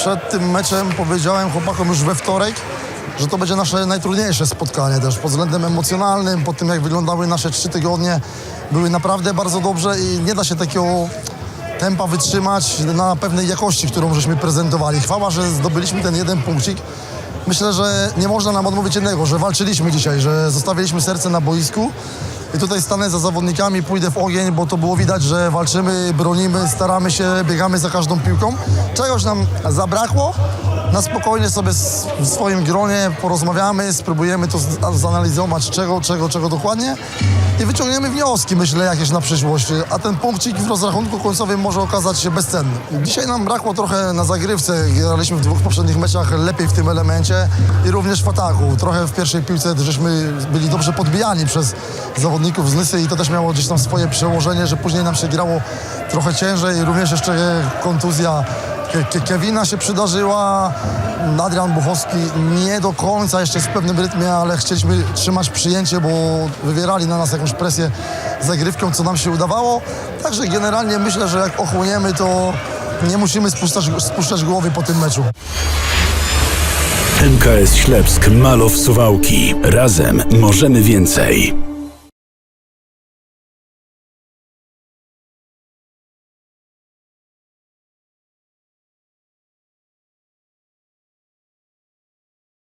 przed tym meczem powiedziałem chłopakom już we wtorek, że to będzie nasze najtrudniejsze spotkanie też pod względem emocjonalnym, po tym jak wyglądały nasze trzy tygodnie. Były naprawdę bardzo dobrze i nie da się takiego tempa wytrzymać na pewnej jakości, którą żeśmy prezentowali. Chwała, że zdobyliśmy ten jeden punkcik. Myślę, że nie można nam odmówić jednego, że walczyliśmy dzisiaj, że zostawiliśmy serce na boisku. I tutaj stanę za zawodnikami, pójdę w ogień, bo to było widać, że walczymy, bronimy, staramy się, biegamy za każdą piłką. Czegoś nam zabrakło. Na spokojnie sobie w swoim gronie porozmawiamy, spróbujemy to zanalizować, czego, czego, czego dokładnie i wyciągniemy wnioski, myślę, jakieś na przyszłość. A ten punkcik w rozrachunku końcowym może okazać się bezcenny. Dzisiaj nam brakło trochę na zagrywce. Graliśmy w dwóch poprzednich meczach lepiej w tym elemencie i również w ataku. Trochę w pierwszej piłce żeśmy byli dobrze podbijani przez zawodników z Nysy i to też miało gdzieś tam swoje przełożenie, że później nam się grało trochę ciężej. Również jeszcze kontuzja Kevina się przydarzyła, Adrian Buchowski nie do końca jeszcze w pewnym rytmie, ale chcieliśmy trzymać przyjęcie, bo wywierali na nas jakąś presję zagrywką, co nam się udawało. Także generalnie myślę, że jak ochłoniemy, to nie musimy spuszczać, spuszczać głowy po tym meczu. MKS Ślepsk Malow Suwałki. Razem możemy więcej.